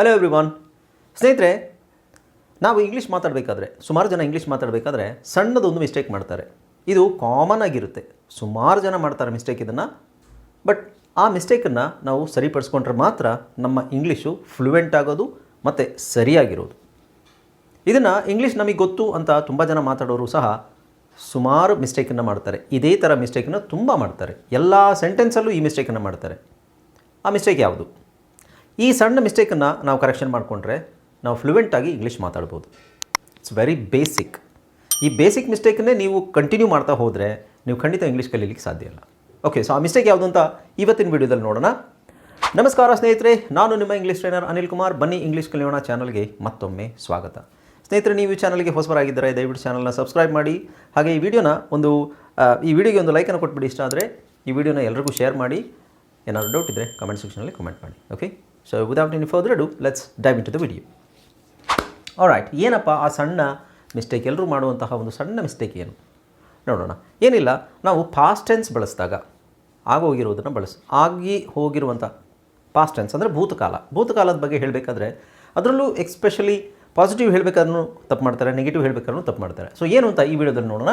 Hello everyone ಸ್ನೇಹಿತರೆ, ನಾವು English ಮಾತಾಡಬೇಕಾದ್ರೆ, ಸುಮಾರು ಜನ ಇಂಗ್ಲೀಷ್ ಮಾತಾಡಬೇಕಾದ್ರೆ ಸಣ್ಣದೊಂದು ಮಿಸ್ಟೇಕ್ ಮಾಡ್ತಾರೆ. ಇದು ಕಾಮನ್ ಆಗಿರುತ್ತೆ. ಸುಮಾರು ಜನ ಮಾಡ್ತಾರೆ ಮಿಸ್ಟೇಕ್ ಇದನ್ನು. ಬಟ್ ಆ ಮಿಸ್ಟೇಕನ್ನು ನಾವು ಸರಿಪಡಿಸ್ಕೊಂಡ್ರೆ ಮಾತ್ರ ನಮ್ಮ ಇಂಗ್ಲೀಷು ಫ್ಲೂಯೆಂಟ್ ಆಗೋದು ಮತ್ತು ಸರಿಯಾಗಿರೋದು. ಇದನ್ನು ಇಂಗ್ಲೀಷ್ ನಮಗೆ ಗೊತ್ತು ಅಂತ ತುಂಬ ಜನ ಮಾತಾಡೋರು ಸಹ ಸುಮಾರು ಮಿಸ್ಟೇಕನ್ನು ಮಾಡ್ತಾರೆ. ಇದೇ ಥರ ಮಿಸ್ಟೇಕನ್ನು ತುಂಬ ಮಾಡ್ತಾರೆ. ಎಲ್ಲ ಸೆಂಟೆನ್ಸಲ್ಲೂ ಈ ಮಿಸ್ಟೇಕನ್ನು ಮಾಡ್ತಾರೆ. ಆ ಮಿಸ್ಟೇಕ್ ಯಾವುದು? ಈ ಸಣ್ಣ ಮಿಸ್ಟೇಕನ್ನು ನಾವು ಕರೆಕ್ಷನ್ ಮಾಡಿಕೊಂಡ್ರೆ ನಾವು ಫ್ಲೂವೆಂಟಾಗಿ ಇಂಗ್ಲೀಷ್ ಮಾತಾಡ್ಬೋದು. ಇಟ್ಸ್ ವೆರಿ ಬೇಸಿಕ್ ಈ ಬೇಸಿಕ್ ಮಿಸ್ಟೇಕನ್ನೇ ನೀವು ಕಂಟಿನ್ಯೂ ಮಾಡ್ತಾ ಹೋದರೆ ನೀವು ಖಂಡಿತ ಇಂಗ್ಲೀಷ್ ಕಲೀಲಿಕ್ಕೆ ಸಾಧ್ಯ ಇಲ್ಲ. ಓಕೆ ಸೊ ಆ ಮಿಸ್ಟೇಕ್ ಯಾವುದು ಅಂತ ಇವತ್ತಿನ ವಿಡಿಯೋದಲ್ಲಿ ನೋಡೋಣ. ನಮಸ್ಕಾರ ಸ್ನೇಹಿತರೆ, ನಾನು ನಿಮ್ಮ ಇಂಗ್ಲೀಷ್ ಟ್ರೈನರ್ ಅನಿಲ್ ಕುಮಾರ್. ಬನ್ನಿ ಇಂಗ್ಲೀಷ್ ಕಲಿಯೋಣ ಚಾನಲ್ಗೆ ಮತ್ತೊಮ್ಮೆ ಸ್ವಾಗತ. ಸ್ನೇಹಿತರೆ, ನೀವು ಚಾನಲ್ಗೆ ಹೊಸಬರಾಗಿದ್ದರೆ ದಯವಿಟ್ಟು ಚಾನಲ್ನ ಸಬ್ಸ್ಕ್ರೈಬ್ ಮಾಡಿ. ಹಾಗೆ ಈ ವಿಡಿಯೋನ ಒಂದು ಈ ವಿಡಿಯೋಗೆ ಒಂದು ಲೈಕನ್ನು ಕೊಟ್ಬಿಡಿ ಇಷ್ಟ ಆದರೆ ಈ ವಿಡಿಯೋನ ಎಲ್ಲರಿಗೂ ಶೇರ್ ಮಾಡಿ. ಏನಾದರೂ ಡೌಟ್ ಇದ್ದರೆ ಕಮೆಂಟ್ ಸೆಕ್ಷನಲ್ಲಿ ಕಮೆಂಟ್ ಮಾಡಿ. Okay so without any further do let's dive into the video right ಏನಪ್ಪ ಆ ಸಣ್ಣ ಮಿಸ್ಟೇಕ್ ಎಲ್ಲರೂ ಮಾಡುವಂತಹ ಒಂದು ಸಣ್ಣ ಮಿಸ್ಟೇಕ್ ಏನು? ನೋಡೋಣ. ಏನಿಲ್ಲ, ನಾವು ಪಾಸ್ಟ್ ಟೆನ್ಸ್ ಬಳಸಿದಾಗ ಆಗೋಗಿರೋದನ್ನು ಬಳಸಿ, ಆಗಿ ಹೋಗಿರುವಂಥ ಪಾಸ್ಟ್ ಟೆನ್ಸ್ ಅಂದರೆ ಭೂತಕಾಲ. ಭೂತಕಾಲದ ಬಗ್ಗೆ ಹೇಳಬೇಕಾದ್ರೆ, ಅದರಲ್ಲೂ ಎಕ್ಸ್ಪೆಷಲಿ ಪಾಸಿಟಿವ್ ಹೇಳಬೇಕಾದ್ರೂ ತಪ್ಪು ಮಾಡ್ತಾರೆ ನೆಗೆಟಿವ್ ಹೇಳಬೇಕಾದ್ರೂ ತಪ್ಪು ಮಾಡ್ತಾರೆ. ಸೊ ಏನು ಅಂತ ಈ ವಿಡಿಯೋದಲ್ಲಿ ನೋಡೋಣ.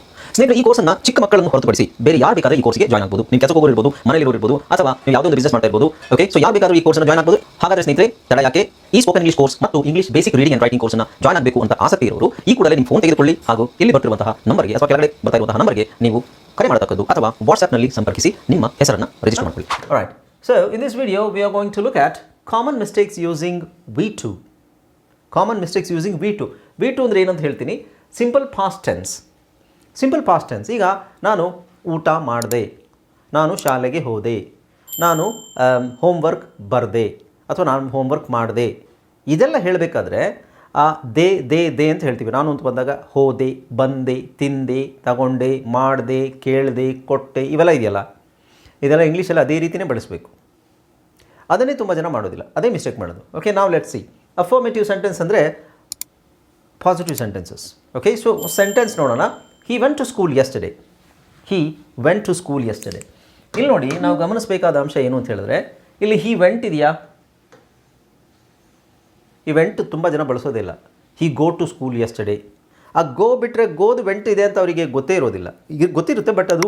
ಸ್ನೇಹಿತರೆ, ಈ ಕೋರ್ಸನ್ನು ಚಿಕ್ಕ ಮಕ್ಕಳನ್ನು ಹೊರತುಪಡಿಸಿ ಬೇರೆ ಯಾರು ಬೇಕಾದ್ರೆ ಈ ಕೋರ್ಸ್ಗೆ ಜಾಯ್ನ್ ಆಗ್ಬೋದು. ನೀವು ಕೆಲಸಕ್ಕೆ ಹೋಗೋರು ಮನೆಯಲ್ಲಿ ಇರ್ಬೋದು, ಅಥವಾ ನೀವು ಯಾವುದೋ ಒಂದು ಬಿಸ್ನೆಸ್ ಮಾಡ್ತಾ ಇರ್ಬೋದು ಓಕೆ ಸೊ ಯಾರು ಬೇಕಾದ್ರೂ ಈ ಕೋರ್ಸ್ನ ಜಾಯ್ನ್ ಆಗ್ಬೋದು. ಹಾಗಾದ್ರೆ ಸ್ನೇಹಿತರೆ, ತಡ ಯಾಕೆ? ಈ ಸ್ಪೋಕನ್ ಇಂಗ್ಲಿಷ್ ಕೋರ್ಸ್ ಮತ್ತು English basic reading and writing ಕೋರ್ಸ್ನ ಜಾಯ್ನ್ ಆಗಬೇಕು ಅಂತ ಆಸಕ್ತಿ ಇರೋರು, ಈ ಕೂಡಲೇ ನಿಮ್ಮ ಫೋನ್ ತೆಗೆದುಕೊಳ್ಳಿ. ಹಾಗೂ ಇಲ್ಲಿ ಬರ್ತಿರುವಂತಹ ನಂಬರ್ಗೆ, ಅಥವಾ ಕೆಳಗಡೆ ಬರ್ತಾ ನಂಬರ್ಗೆ ನೀವು ಕರೆ ಮಾಡತಕ್ಕದ್ದು ಅಥವಾ ವಾಟ್ಸ್ಆಪ್ನಲ್ಲಿ ಸಂಪರ್ಕಿಸಿ ನಿಮ್ಮ ಹೆಸರನ್ನು ರಿಜಿಸ್ಟರ್ ಮಾಡಿಕೊಳ್ಳಿ. Right so in this video we are going to look at common mistakes using V two common mistakes using V two V two ಅಂದರೆ ಏನಂತ ಹೇಳ್ತೀನಿ? Simple past tense simple past tense ಈಗ ನಾನು ಊಟ ಮಾಡಿದೆ. ನಾನು ಶಾಲೆಗೆ ಹೋದೆ. ನಾನು ಹೋಮ್ವರ್ಕ್ ಬರೆದೆ. ಅಥವಾ ನಾನು ಹೋಮ್ವರ್ಕ್ ಮಾಡಿದೆ. ಇದೆಲ್ಲ ಹೇಳಬೇಕಾದ್ರೆ, ಆ, ದೇ ದೇ ದೇ ಅಂತ ಹೇಳ್ತೀವಿ. ನಾನು ಅಂತ ಬಂದಾಗ ಹೋದೆ, ಬಂದೆ, ತಿಂದೆ, ತಗೊಂಡೆ, ಮಾಡಿದೆ, ಕೇಳಿದೆ, ಕೊಟ್ಟೆ, ಇವೆಲ್ಲ ಇದೆಯಲ್ಲ. ಇದೆಲ್ಲ ಇಂಗ್ಲೀಷಲ್ಲಿ ಅದೇ ರೀತಿಯೇ ಬಳಸಬೇಕು. ಅದನ್ನೇ ತುಂಬ ಜನ ಮಾಡೋದಿಲ್ಲ. ಅದೇ ಮಿಸ್ಟೇಕ್ ಮಾಡೋದು. ಓಕೆ ನಾವು ಲೆಟ್ ಸಿ ಅಫರ್ಮೇಟಿವ್ ಸೆಂಟೆನ್ಸ್ ಅಂದರೆ positive sentences okay so sentence ನೋಡೋಣ. He went to school yesterday he went to school yesterday ಇಲ್ಲಿ ನೋಡಿ, ನಾವು ಗಮನಿಸಬೇಕಾದ ಅಂಶ ಏನು ಅಂತ ಹೇಳಿದ್ರೆ, ಇಲ್ಲಿ ಹಿ ವೆಂಟ್ ಇದೆಯಾ? ಈ ವೆಂಟ್ ತುಂಬ ಜನ ಬಳಸೋದಿಲ್ಲ he go to school yesterday ಆ ಗೋ ಬಿಟ್ಟರೆ ಗೋದು ವೆಂಟ್ ಇದೆ ಅಂತ ಅವರಿಗೆ ಗೊತ್ತೇ ಇರೋದಿಲ್ಲ. ಈಗ ಗೊತ್ತಿರುತ್ತೆ ಬಟ್ ಅದು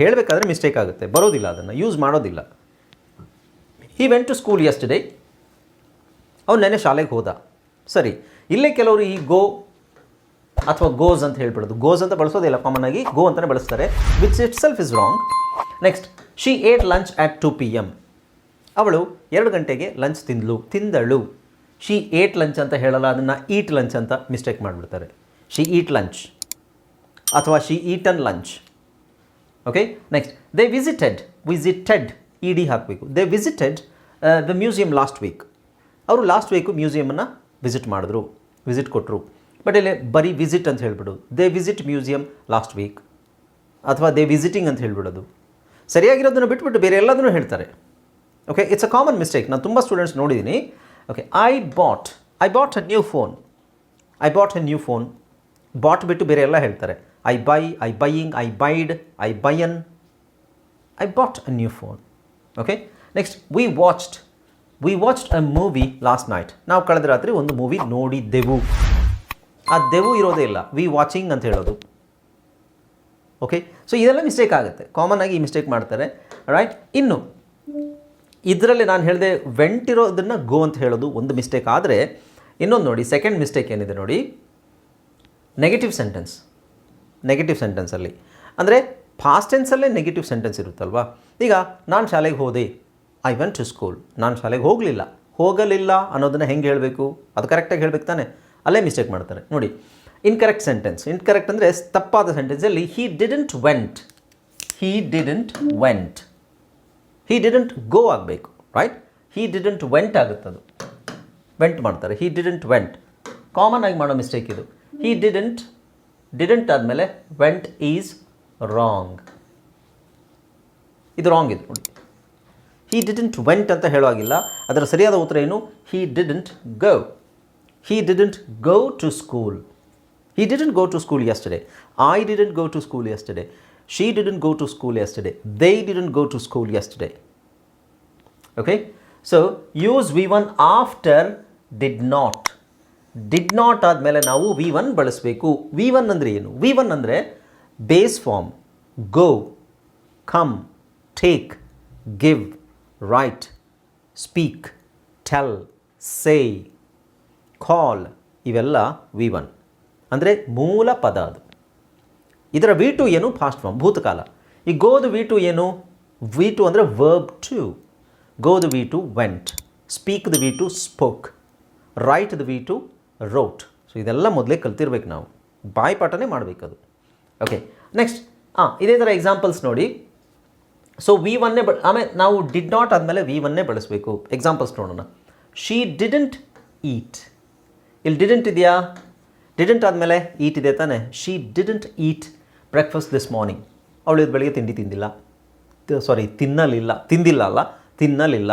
ಹೇಳಬೇಕಾದ್ರೆ ಮಿಸ್ಟೇಕ್ ಆಗುತ್ತೆ. ಬರೋದಿಲ್ಲ ಅದನ್ನು. ಯೂಸ್ ಮಾಡೋದಿಲ್ಲ. He went to school yesterday ಅವ್ನು ನೆನೆ ಶಾಲೆಗೆ ಹೋದ. ಸರಿ, ಇಲ್ಲೇ ಕೆಲವರು ಈ ಗೋ ಅಥವಾ ಗೋಸ್ ಅಂತ ಹೇಳ್ಬಿಡೋದು. ಗೋಸ್ ಅಂತ ಬಳಸೋದಿಲ್ಲ ಕಾಮನ್ ಆಗಿ ಗೋ ಅಂತಲೇ ಬಳಸ್ತಾರೆ which itself is wrong next she ate lunch at two PM M ಅವಳು ಎರಡು ಗಂಟೆಗೆ ಲಂಚ್ ತಿಂದಳು ತಿಂದಳು. ಶಿ ಏಟ್ ಲಂಚ್ ಅಂತ ಹೇಳಲ್ಲ, ಅದನ್ನು ಈಟ್ ಲಂಚ್ ಅಂತ ಮಿಸ್ಟೇಕ್ ಮಾಡಿಬಿಡ್ತಾರೆ. ಶಿ ಈಟ್ ಲಂಚ್ ಅಥವಾ she eaten lunch okay next they visited visited E D ಹಾಕಬೇಕು. They visited the museum last week ಅವರು ಲಾಸ್ಟ್ ವೀಕು ಮ್ಯೂಸಿಯಮನ್ನು ವಿಸಿಟ್ ಮಾಡಿದ್ರು ವಿಸಿಟ್ ಕೊಟ್ಟರು ಬಟ್ ಇಲ್ಲಿ ಬರೀ ವಿಸಿಟ್ ಅಂತ ಹೇಳ್ಬಿಡು. They visit museum last week ಅಥವಾ ದೇ ವಿಸಿಟಿಂಗ್ ಅಂತ ಹೇಳ್ಬಿಡೋದು. ಸರಿಯಾಗಿರೋದನ್ನು ಬಿಟ್ಬಿಟ್ಟು ಬೇರೆ ಎಲ್ಲದನ್ನೂ ಹೇಳ್ತಾರೆ. Okay it's a common mistake ನಾನು ತುಂಬ ಸ್ಟೂಡೆಂಟ್ಸ್ ನೋಡಿದ್ದೀನಿ okay I bought I bought a new phone I bought a new phone bought ಬಿಟ್ಟು ಬೇರೆ ಎಲ್ಲ ಹೇಳ್ತಾರೆ. I buy I buying I buyed I buyen I bought a new phone okay next we watched we watched a movie last night ನಾವು ಕಳೆದ ರಾತ್ರಿ ಒಂದು movie ನೋಡಿದ್ದೆವು. ಆ ದೆವು ಇರೋದೇ ಇಲ್ಲ. ವಿ ವಾಚಿಂಗ್ ಅಂತ ಹೇಳೋದು. ಓಕೆ ಸೊ ಇದೆಲ್ಲ ಮಿಸ್ಟೇಕ್ ಆಗುತ್ತೆ. ಕಾಮನ್ ಆಗಿ ಈ ಮಿಸ್ಟೇಕ್ ಮಾಡ್ತಾರೆ. ರೈಟ್ ಇನ್ನು, ಇದರಲ್ಲಿ ನಾನು ಹೇಳಿದೆ ವೆಂಟ್ ಇರೋದನ್ನು ಗೋ ಅಂತ ಹೇಳೋದು ಒಂದು ಮಿಸ್ಟೇಕ್ ಆದರೆ, ಇನ್ನೊಂದು ನೋಡಿ ಸೆಕೆಂಡ್ ಮಿಸ್ಟೇಕ್ ಏನಿದೆ ನೋಡಿ. ನೆಗೆಟಿವ್ ಸೆಂಟೆನ್ಸ್ ನೆಗೆಟಿವ್ ಸೆಂಟೆನ್ಸಲ್ಲಿ ಅಂದರೆ ಫಾಸ್ಟ್ ಟೆನ್ಸಲ್ಲೇ ನೆಗೆಟಿವ್ ಸೆಂಟೆನ್ಸ್ ಇರುತ್ತಲ್ವಾ? ಈಗ, ನಾನು ಶಾಲೆಗೆ ಹೋದೆ. ಐ ವೆಂಟ್ ಟು ಸ್ಕೂಲ್ ನಾನು ಶಾಲೆಗೆ ಹೋಗಲಿಲ್ಲ. ಹೋಗಲಿಲ್ಲ ಅನ್ನೋದನ್ನು ಹೆಂಗೆ ಹೇಳಬೇಕು? ಅದು ಕರೆಕ್ಟಾಗಿ ಹೇಳಬೇಕು ತಾನೆ. ಅಲ್ಲೇ ಮಿಸ್ಟೇಕ್ ಮಾಡ್ತಾರೆ. ನೋಡಿ ಇನ್ಕರೆಕ್ಟ್ ಸೆಂಟೆನ್ಸ್ ಇನ್ಕರೆಕ್ಟ್ ಅಂದರೆ ತಪ್ಪಾದ ಸೆಂಟೆನ್ಸಲ್ಲಿ he didn't went he didn't went he didn't go ಆಗಬೇಕು ರೈಟ್ ಹಿ ಡಿಡೆಂಟ್ ವೆಂಟ್ ಆಗುತ್ತದು. ವೆಂಟ್ ಮಾಡ್ತಾರೆ. ಹಿ ಡಿಡೆಂಟ್ ವೆಂಟ್ ಕಾಮನ್ ಆಗಿ ಮಾಡೋ ಮಿಸ್ಟೇಕ್ ಇದು. ಹಿ ಡಿಡೆಂಟ್ ಡಿಡೆಂಟ್ ಆದಮೇಲೆ ವೆಂಟ್ ಈಸ್ ರಾಂಗ್ ಇದು ರಾಂಗ್ ಇದು, ನೋಡಿ. ಹಿ ಡಿಡೆಂಟ್ ವೆಂಟ್ ಅಂತ ಹೇಳುವಾಗಿಲ್ಲ ಅದರ ಸರಿಯಾದ ಉತ್ತರ ಏನು? He didn't go he didn't go to school he didn't go to school yesterday I didn't go to school yesterday she didn't go to school yesterday they didn't go to school yesterday okay so use V one after did not did not ಆದಮೇಲೆ ನಾವು V one ಬಳಸಬೇಕು V one ಅಂದರೆ ಏನು V one ಅಂದರೆ base form go come take give write speak tell say call ಇವೆಲ್ಲ V one. ಅಂದರೆ ಮೂಲ ಪದ ಅದು. ಇದರ ವಿ ಟು ಏನು? ಫಾಸ್ಟ್ ಫಾರ್ಮ್ ಭೂತಕಾಲ. ಈ ಗೋದು ವಿ ಟು ಏನು? ವಿ ಟು ಅಂದರೆ verb two ಗೋದು V two went speak the V two spoke write the V two wrote so ಇದೆಲ್ಲ ಮೊದಲೇ ಕಲ್ತಿರ್ಬೇಕು ನಾವು. ಬಾಯಿಪಾಠನೇ ಮಾಡಬೇಕು ಅದು ಓಕೆ ನೆಕ್ಸ್ಟ್ ಹಾಂ ಇದೇ ಥರ ಎಕ್ಸಾಂಪಲ್ಸ್ ನೋಡಿ. ಸೊ ವಿ ಒನ್ನೇ ಬ, ಆಮೇಲೆ ನಾವು ಡಿಡ್ ನಾಟ್ ಆದಮೇಲೆ ವಿ ಒನ್ನೇ ಬಳಸಬೇಕು. ಎಕ್ಸಾಂಪಲ್ಸ್ ನೋಡೋಣ. ಶೀ ಡಿಡೆಂಟ್ ಈಟ್ ಇಲ್ಲಿ ಡಿಡೆಂಟ್ ಇದೆಯಾ ಡಿಡೆಂಟ್ ಆದಮೇಲೆ ಈಟ್ ಇದೆ ತಾನೆ she didn't eat breakfast this morning ಅವಳು ಇದು ಬೆಳಗ್ಗೆ ತಿಂಡಿ ತಿಂದಿಲ್ಲ. ಸಾರಿ ತಿನ್ನಲಿಲ್ಲ. ತಿಂದಿಲ್ಲ ಅಲ್ಲ, ತಿನ್ನಲಿಲ್ಲ.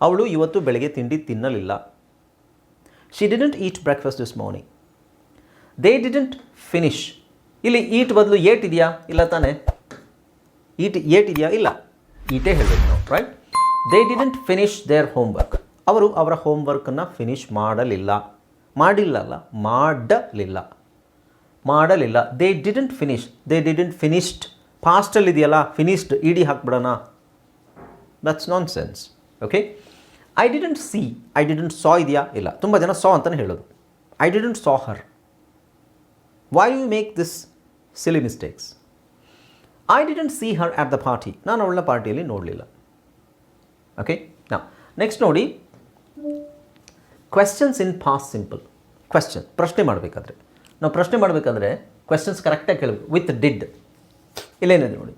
ಅವಳು ಇವತ್ತು ಬೆಳಗ್ಗೆ ತಿಂಡಿ ತಿನ್ನಲಿಲ್ಲ. She didn't eat breakfast this morning they didn't finish ಇಲ್ಲಿ ಈಟ್ ಬದಲು ಏಟ್ ಇದೆಯಾ? ಇಲ್ಲ ತಾನೆ. ಈಟ್ ಏಟ್ ಇದೆಯಾ? ಇಲ್ಲ. ಈಟೇ ಹೇಳಬೇಕು ನಾವು right they didn't finish their homework ಅವರು ಅವರ ಹೋಮ್ವರ್ಕನ್ನು ಫಿನಿಶ್ ಮಾಡಲಿಲ್ಲ. ಮಾಡಿಲ್ಲ ಅಲ್ಲ ಮಾಡಲಿಲ್ಲ. ಮಾಡಲಿಲ್ಲ they didn't finish they didn't finished ಪಾಸ್ಟಲ್ಲಿ ಇದೆಯಲ್ಲ finished ED ಹಾಕ್ಬಿಡೋಣ. That's nonsense okay I didn't see I didn't saw ಇದೆಯಾ? ಇಲ್ಲ. ತುಂಬ ಜನ ಸಾ ಅಂತಲೇ ಹೇಳೋದು. I didn't saw her why you make this silly mistakes I didn't see her at the party ನಾನು ಅವಳ ಪಾರ್ಟಿಯಲ್ಲಿ ನೋಡಲಿಲ್ಲ. ಓಕೆ ನಾ ನೆಕ್ಸ್ಟ್ ನೋಡಿ. Questions in past simple question ಪ್ರಶ್ನೆ ಮಾಡಬೇಕಾದ್ರೆ. ನಾವು ಪ್ರಶ್ನೆ ಮಾಡಬೇಕಾದ್ರೆ ಕ್ವೆಶನ್ಸ್ ಕರೆಕ್ಟಾಗಿ ಕೇಳಬೇಕು. ವಿತ್ ಡಿಡ್ ಇಲ್ಲೇನಿದೆ ನೋಡಿ.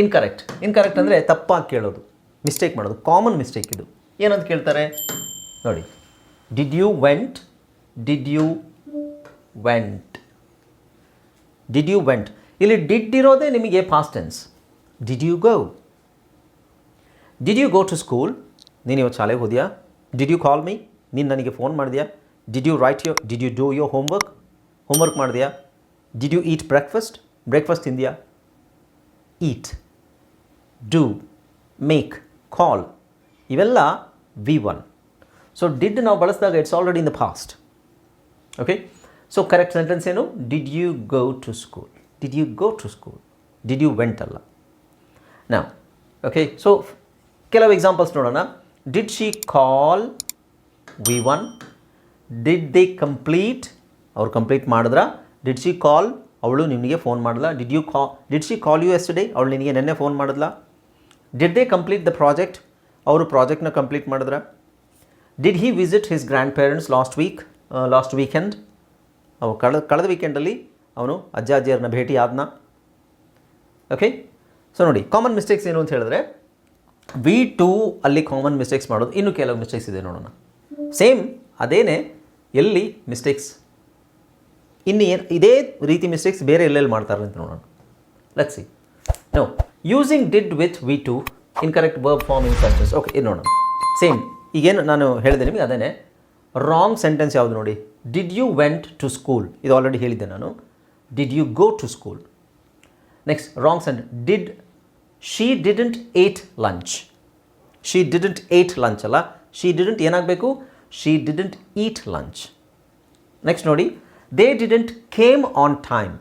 ಇನ್ಕರೆಕ್ಟ್ ಇನ್ಕರೆಕ್ಟ್ ಅಂದರೆ ತಪ್ಪಾಗಿ ಕೇಳೋದು. ಮಿಸ್ಟೇಕ್ ಮಾಡೋದು. ಕಾಮನ್ ಮಿಸ್ಟೇಕ್ ಇದು. ಏನಂತ ಕೇಳ್ತಾರೆ? ನೋಡಿ. Did you went did you went did you went ಇಲ್ಲಿ ಡಿಡ್ ಇರೋದೇ ನಿಮಗೆ past tense did you go did you go to school ನೀನು ಇವತ್ತು ಶಾಲೆಗೆ ಹೋದ್ಯಾ? ಡಿಡ್ ಯು ಕಾಲ್ ಮೀ ನೀನು ನನಗೆ ಫೋನ್ ಮಾಡಿದ್ಯಾ? Did you write your did you do your homework homework ಮಾಡಿದೆಯಾ? Did you eat breakfast breakfast ತಿಂದೆಯಾ? Eat do make call ಇವೆಲ್ಲ V one so did ನಾವು ಬಳಸಿದಾಗ it's already in the past okay so correct sentence ಏನು? Did you go to school did you go to school did you went ಅಲ್ಲ? ನಾವು okay so ಕೆಲವು examples ನೋಡೋಣ. Did she call V one did they complete ಅವ್ರು complete ಮಾಡಿದ್ರ? Did she call ಅವಳು ನಿಮಗೆ phone ಮಾಡಿದ್ಲಾ? Did you call did she call you yesterday ಅವಳು ನಿನಗೆ ನೆನ್ನೆ phone ಮಾಡಿದ್ಲಾ? Did they complete the project ಅವರು ಪ್ರಾಜೆಕ್ಟ್ನ ಕಂಪ್ಲೀಟ್ ಮಾಡಿದ್ರ? Did he visit his grandparents last week last weekend ಅವು ಕಳೆದ ಕಳೆದ ವೀಕೆಂಡಲ್ಲಿ ಅವನು ಅಜ್ಜ ಅಜ್ಜಿಯರನ್ನ ಭೇಟಿ ಆದ್ನ? ಓಕೆ ಸೊ ನೋಡಿ ಕಾಮನ್ ಮಿಸ್ಟೇಕ್ಸ್ ಏನು ಅಂತ ಹೇಳಿದ್ರೆ ವಿ ಟು ಅಲ್ಲಿ ಕಾಮನ್ ಮಿಸ್ಟೇಕ್ಸ್ ಮಾಡೋದು. ಇನ್ನೂ ಕೆಲವು ಮಿಸ್ಟೇಕ್ಸ್ ಇದೆ ನೋಡೋಣ. ಸೇಮ್ ಅದೇನೇ ಎಲ್ಲಿ ಮಿಸ್ಟೇಕ್ಸ್ ಇನ್ನು ಇದೇ ರೀತಿ ಮಿಸ್ಟೇಕ್ಸ್ ಬೇರೆ ಎಲ್ಲೆಲ್ಲಿ ಮಾಡ್ತಾರೆ ಅಂತ ನೋಡೋಣ. Let see no using did with V two incorrect verb form in sentence okay ಇದು ನೋಡೋಣ. ಸೇಮ್ ಈಗೇನು ನಾನು ಹೇಳಿದೆ ನಿಮಗೆ ಅದೇ ರಾಂಗ್ ಸೆಂಟೆನ್ಸ್ ಯಾವುದು ನೋಡಿ? Did you went to school ಇದು ಆಲ್ರೆಡಿ ಹೇಳಿದ್ದೆ ನಾನು. Did you go to school next wrong sentence did she didn't ate lunch she didn't ate lunch ಅಲ್ಲ? ಶೀ ಡಿಡೆಂಟ್ ಏನಾಗಬೇಕು? She didn't eat lunch next ನೋಡಿ they didn't came on time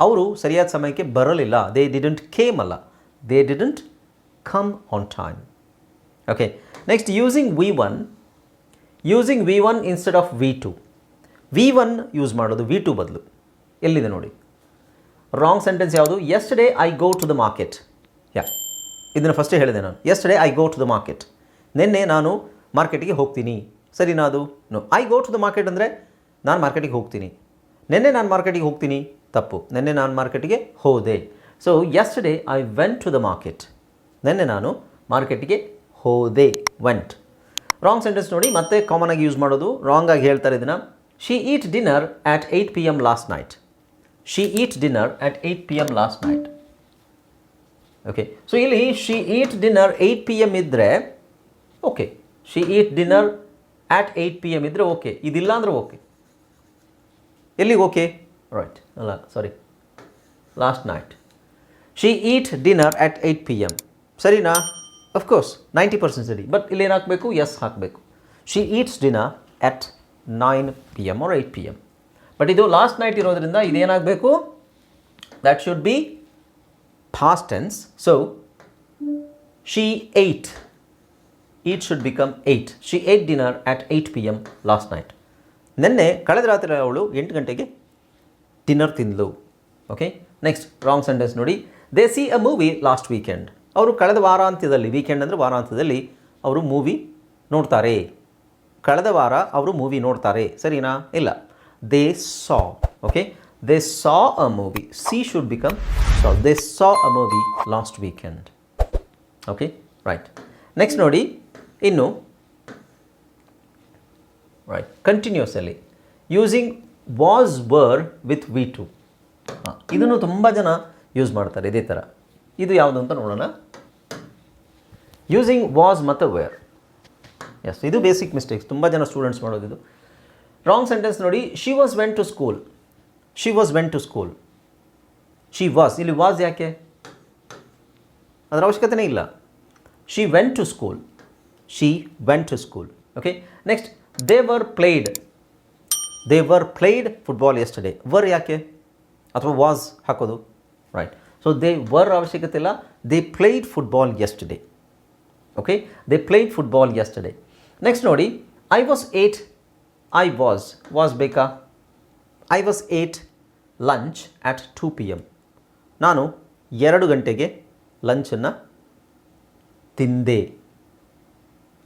ಅವರು ಸರಿಯಾದ ಸಮಯಕ್ಕೆ ಬರಲಿಲ್ಲ. ದೇ ಡಿಡೆಂಟ್ ಕೇಮ್ ಅಲ್ಲ. They didn't come on time okay next using V one using V one instead of V two V one use ಮಾಡೋದು V two ಬದಲು. ಎಲ್ಲಿದೆ ನೋಡಿ? ರಾಂಗ್ ಸೆಂಟೆನ್ಸ್ ಯಾವುದು? Yesterday I go to the market ಯಾ ಇದನ್ನು ಫಸ್ಟೇ ಹೇಳಿದೆ ನಾನು. Yesterday I go to the market ನಿನ್ನೆ ನಾನು ಮಾರ್ಕೆಟಿಗೆ ಹೋಗ್ತೀನಿ. ಸರಿನಾ ಅದು? No I go to the market ಅಂದರೆ ನಾನು ಮಾರ್ಕೆಟಿಗೆ ಹೋಗ್ತೀನಿ. ನಿನ್ನೆ ನಾನು ಮಾರ್ಕೆಟಿಗೆ ಹೋಗ್ತೀನಿ. ತಪ್ಪು. ನಿನ್ನೆ ನಾನು ಮಾರ್ಕೆಟಿಗೆ ಹೋದೆ. So yesterday I went to the market ನಿನ್ನೆ ನಾನು ಮಾರ್ಕೆಟಿಗೆ ಹೋದೆ. ವೆಂಟ್ ರಾಂಗ್ ಸೆಂಟೆನ್ಸ್ ನೋಡಿ, ಮತ್ತೆ ಕಾಮನ್ ಆಗಿ ಯೂಸ್ ಮಾಡೋದು. ರಾಂಗ್ ಆಗಿ ಹೇಳ್ತಾರೆ ಇದನ್ನು. She eat dinner at eight P M last night she eat dinner at eight P M last night okay so ಇಲ್ಲಿ she eat dinner eight P M ಇದ್ದರೆ okay she eat dinner at eight P M ಇದ್ದರೆ okay ಇದಿಲ್ಲ ಅಂದರೆ okay ಎಲ್ಲಿಗೆ okay right ಅಲ್ಲ sorry last night she eat dinner at eight P M ಸರಿನಾ? Of course ninety percent ಸರಿ. But ಇಲ್ಲಿ ಏನು ಹಾಕಬೇಕು ಎಸ್ ಹಾಕಬೇಕು. She eats dinner at nine PM or eight eight P ಎಂ ಬಟ್ ಇದು ಲಾಸ್ಟ್ ನೈಟ್ ಇರೋದ್ರಿಂದ ಇದೇನಾಗಬೇಕು? That should be past tense so she she ate. Should become ate she ate ate dinner at 8 p.m. last night. ನಿನ್ನೆ ಕಳೆದ ರಾತ್ರಿ ಅವಳು ಎಂಟು ಗಂಟೆಗೆ ಡಿನ್ನರ್ ತಿಂದಳು ಓಕೆ ನೆಕ್ಸ್ಟ್ ರಾಂಗ್ ಸೆಂಟೆನ್ಸ್ ನೋಡಿ. They see a movie last weekend ಅವರು ಕಳೆದ ವಾರಾಂತ್ಯದಲ್ಲಿ ವೀಕೆಂಡ್ ಅಂದರೆ ವಾರಾಂತ್ಯದಲ್ಲಿ ಅವರು ಮೂವಿ ನೋಡ್ತಾರೆ. ಕಳೆದ ವಾರ ಅವರು ಮೂವಿ ನೋಡ್ತಾರೆ. ಸರಿನಾ? ಇಲ್ಲ. They saw okay they saw a movie see should become saw they saw a movie last weekend okay right next ನೋಡಿ. ಇನ್ನು right ಕಂಟಿನ್ಯೂಸಲ್ಲಿ using was were with V two ಇದನ್ನು ತುಂಬ ಜನ ಯೂಸ್ ಮಾಡ್ತಾರೆ ಇದೇ ಥರ ಇದು ಯಾವುದು ಅಂತ ನೋಡೋಣ. ಯೂಸಿಂಗ್ ವಾಸ್ ಮತ್ತು ವೇರ್ ಎಸ್ ಇದು ಬೇಸಿಕ್ ಮಿಸ್ಟೇಕ್ಸ್ ತುಂಬ ಜನ ಸ್ಟೂಡೆಂಟ್ಸ್ ಮಾಡೋದಿದು ರಾಂಗ್ ಸೆಂಟೆನ್ಸ್ ನೋಡಿ she was went to school she was went to school she was ಇಲ್ಲಿ ವಾಸ್ ಯಾಕೆ? ಅದರ ಅವಶ್ಯಕತೆನೇ ಇಲ್ಲ. She went to school she went to school okay next they were played they were played football yesterday were ಯಾಕೆ? ಅಥವಾ was ಹಾಕೋದು? Right so they were ಅವಶ್ಯಕತೆ ಇಲ್ಲ. They played football yesterday okay they played football yesterday next ನೋಡಿ I was ate I was was ಬೇಕಾ? I was ate lunch at two PM M ನಾನು ಎರಡು ಗಂಟೆಗೆ ಲಂಚನ್ನು ತಿಂದೆ.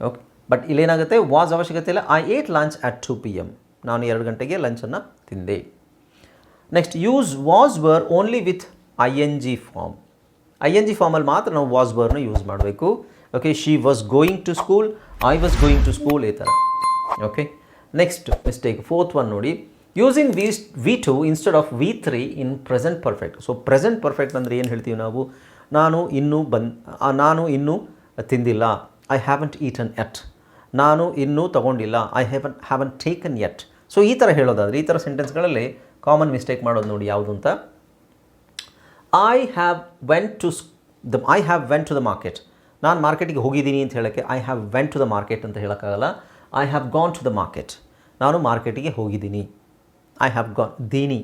ಓಕೆ ಬಟ್ ಇಲ್ಲೇನಾಗುತ್ತೆ? ವಾಸ್ ಅವಶ್ಯಕತೆ ಇಲ್ಲ I ate lunch at two PM M ನಾನು ಎರಡು ಗಂಟೆಗೆ ಲಂಚನ್ನು ತಿಂದೆ. Next use was were only with I N G form I N G ಫಾರ್ಮಲ್ಲಿ ಮಾತ್ರ ನಾವು ವಾಸ್ ವರ್ನ ಯೂಸ್ ಮಾಡಬೇಕು. Okay she was going to school I was going to school ಈ ಥರ. Okay next mistake fourth one ನೋಡಿ. Using V V two instead of V three in present perfect so present perfect ಅಂದರೆ ಏನು ಹೇಳ್ತೀವಿ ನಾವು? ನಾನು ಇನ್ನೂ ಬಂದ್ ನಾನು ಇನ್ನೂ ತಿಂದಿಲ್ಲ. ಐ ಹ್ಯಾವಂಟ್ ಈಟನ್ ಎಟ್ ನಾನು ಇನ್ನೂ ತಗೊಂಡಿಲ್ಲ. I haven't haven't taken yet so ಈ ಥರ ಹೇಳೋದಾದರೆ, ಈ ಥರ ಸೆಂಟೆನ್ಸ್ಗಳಲ್ಲಿ ಕಾಮನ್ ಮಿಸ್ಟೇಕ್ ಮಾಡೋದು ನೋಡಿ ಯಾವುದು ಅಂತ. I have went to the I have went to the market ನಾನು ಮಾರ್ಕೆಟಿಗೆ ಹೋಗಿದ್ದೀನಿ ಅಂತ ಹೇಳೋಕ್ಕೆ I have went to the market ಅಂತ ಹೇಳೋಕ್ಕಾಗಲ್ಲ. I have gone to the market ನಾನು ಮಾರ್ಕೆಟಿಗೆ ಹೋಗಿದ್ದೀನಿ. ಐ ಹ್ಯಾವ್ ಗಾನ್ ದೀನಿ.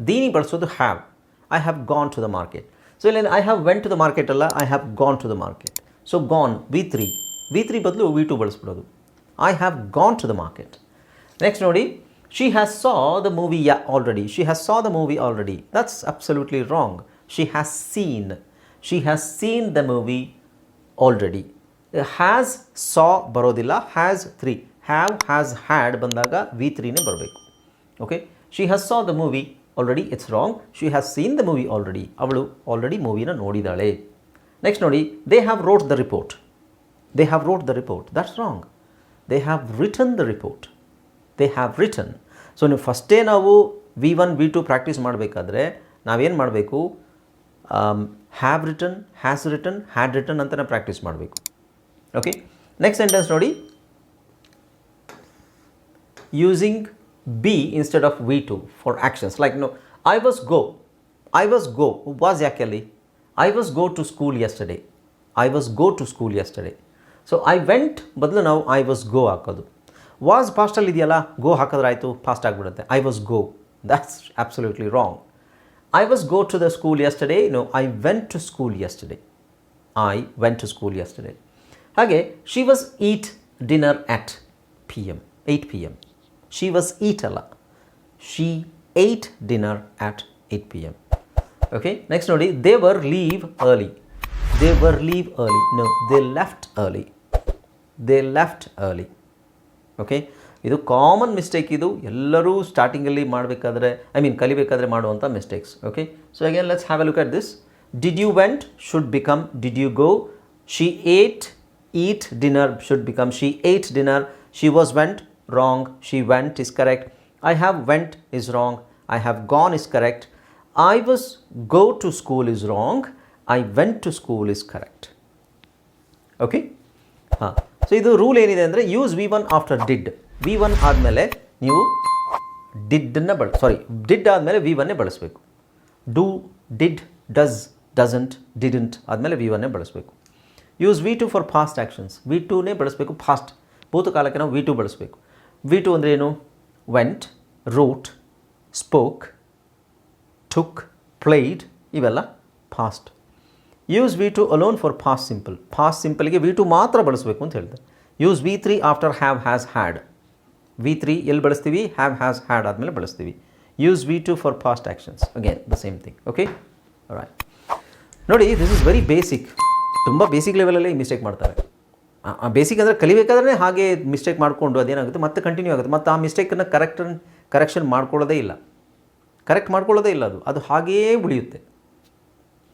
ದೀನಿ ಬಳಸೋದು have I have gone to the market so ಇಲ್ಲೇನು I have went to the market ಅಲ್ಲ I have gone to the market so gone V three V three ಬದಲು V two ಬಳಸ್ಬಿಡೋದು. I have gone to the market next ನೋಡಿ she has saw the movie yeah already she has saw the movie already that's absolutely wrong she has seen she has seen the movie already has saw ಬರೋದಿಲ್ಲ has three have has had ಬಂದಾಗ V ತ್ರೀನೇ ಬರಬೇಕು. Okay she has saw the movie already it's wrong she has seen the movie already ಅವಳು already ಮೂವಿನ ನೋಡಿದಾಳೆ. Next ನೋಡಿ they have wrote the report they have wrote the report that's wrong they have written the report they have written so ನೀವು ಫಸ್ಟೇ ನಾವು V one V two practice ಮಾಡಬೇಕಾದ್ರೆ ನಾವೇನು ಮಾಡಬೇಕು? Have written has written had written ನಾವು practice ಮಾಡಬೇಕು. Okay next sentence ನೋಡಿ. Using B instead of V two for actions like no I was go I was go was ಯಾಕೆ yakeli i was go to school yesterday. I was go to school yesterday. So I went ಬದಲು ನಾವು I was ಗೋ ಹಾಕೋದು. Was ಫಾಸ್ಟಲ್ಲಿ ಇದೆಯಲ್ಲ? ಗೋ ಹಾಕಿದ್ರೆ ಆಯಿತು past ಆಗಿಬಿಡುತ್ತೆ. I was go that's absolutely wrong I was go to the school yesterday no I went to school yesterday I went to school yesterday ಹಾಗೆ she was eat dinner at P M eight P M she was eat ಅಲ್ಲ. She ate dinner at eight P M okay next ನೋಡಿ they were leave early they were leave early no they left early they left early okay ಇದು common mistake ಇದು. ಎಲ್ಲರೂ ಸ್ಟಾರ್ಟಿಂಗಲ್ಲಿ ಮಾಡಬೇಕಾದ್ರೆ I mean ಕಲಿಬೇಕಾದ್ರೆ ಮಾಡುವಂಥ mistakes okay so again let's have a look at this did you went should become did you go she ate eat dinner should become she ate dinner she was went wrong she went is correct I have went is wrong I have gone is correct I was, go to school is wrong. I went to school is correct. Okay ಹಾಂ. So ಇದು rule ಏನಿದೆ ಅಂದರೆ use V one after did V one ಆದಮೇಲೆ ನೀವು ಡಿಡ್ಡನ್ನು ಬಳ sorry did ಆದಮೇಲೆ V ಒನ್ನೇ ಬಳಸಬೇಕು. Do did does doesn't didn't ಆದಮೇಲೆ ವಿ ಒನ್ನೇ ಬಳಸಬೇಕು. Use V two for past actions V ಟೂನೇ ಬಳಸಬೇಕು ಫಾಸ್ಟ್ ಭೂತಕಾಲಕ್ಕೆ ನಾವು ವಿ ಟು ಬಳಸಬೇಕು. ವಿ ಟು ಅಂದರೆ ಏನು? Went wrote spoke took played ಇವೆಲ್ಲ past use V two alone for past simple past ಸಿಂಪಲ್ಗೆ V two ಮಾತ್ರ ಬಳಸಬೇಕು ಅಂತ ಹೇಳಿದೆ. Use V three after have has had V three ಎಲ್ಲಿ ಬಳಸ್ತೀವಿ? ಹ್ಯಾವ್ ಹ್ಯಾಸ್ ಹ್ಯಾಡ್ ಆದಮೇಲೆ ಬಳಸ್ತೀವಿ. Use V two for past actions again the same thing okay right ನೋಡಿ this is very basic ತುಂಬ ಬೇಸಿಕ್ ಈ ಮಿಸ್ಟೇಕ್ ಮಾಡ್ತಾರೆ. ಬೇಸಿಕ್ ಅಂದರೆ ಕಲಿಬೇಕಾದ್ರೆ ಹಾಗೆ ಮಿಸ್ಟೇಕ್ ಮಾಡಿಕೊಂಡು ಅದೇನಾಗುತ್ತೆ? ಮತ್ತೆ ಕಂಟಿನ್ಯೂ ಆಗುತ್ತೆ. ಮತ್ತು ಆ ಮಿಸ್ಟೇಕನ್ನು ಕರೆಕ್ಟ್ ಕರೆಕ್ಷನ್ ಮಾಡ್ಕೊಳ್ಳೋದೇ ಇಲ್ಲ. ಕರೆಕ್ಟ್ ಮಾಡ್ಕೊಳ್ಳೋದೇ ಇಲ್ಲ ಅದು. ಅದು ಹಾಗೇ ಉಳಿಯುತ್ತೆ.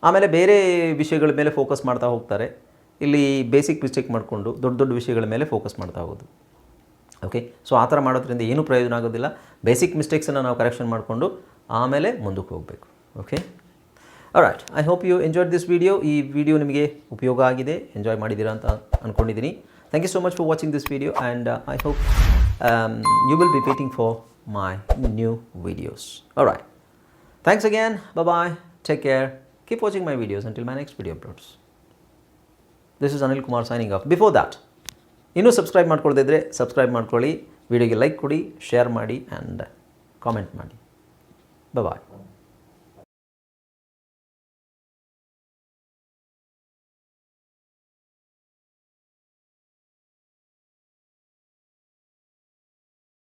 ಆಮೇಲೆ ಬೇರೆ ವಿಷಯಗಳ ಮೇಲೆ ಫೋಕಸ್ ಮಾಡ್ತಾ ಹೋಗ್ತಾರೆ. ಇಲ್ಲಿ ಬೇಸಿಕ್ ಮಿಸ್ಟೇಕ್ ಮಾಡಿಕೊಂಡು ದೊಡ್ಡ ದೊಡ್ಡ ವಿಷಯಗಳ ಮೇಲೆ ಫೋಕಸ್ ಮಾಡ್ತಾ ಹೋಗೋದು. ಓಕೆ ಸೊ ಆ ಥರ ಮಾಡೋದ್ರಿಂದ ಏನೂ ಪ್ರಯೋಜನ ಆಗೋದಿಲ್ಲ. ಬೇಸಿಕ್ ಮಿಸ್ಟೇಕ್ಸನ್ನು ನಾವು ಕರೆಕ್ಷನ್ ಮಾಡಿಕೊಂಡು ಆಮೇಲೆ ಮುಂದಕ್ಕೆ ಹೋಗಬೇಕು. Okay right I hope you enjoy this video ಈ ವಿಡಿಯೋ ನಿಮಗೆ ಉಪಯೋಗ ಆಗಿದೆ. ಎಂಜಾಯ್ ಮಾಡಿದ್ದೀರಾ ಅಂತ ಅಂದ್ಕೊಂಡಿದ್ದೀನಿ thank you so much for watching this video and I hope you will be waiting for My new videos right Thanks again. Bye bye. Take care. Keep watching my videos until my next video uploads. This is Anil Kumar signing off. Before that, ಇನ್ನೂ subscribe ಮಾಡ್ಕೊಳ್ದೇ ಇದ್ದರೆ subscribe ಮಾಡ್ಕೊಳ್ಳಿ ವಿಡಿಯೋಗೆ like ಕೊಡಿ share ಮಾಡಿ and comment ಮಾಡಿ ಬಾಯ್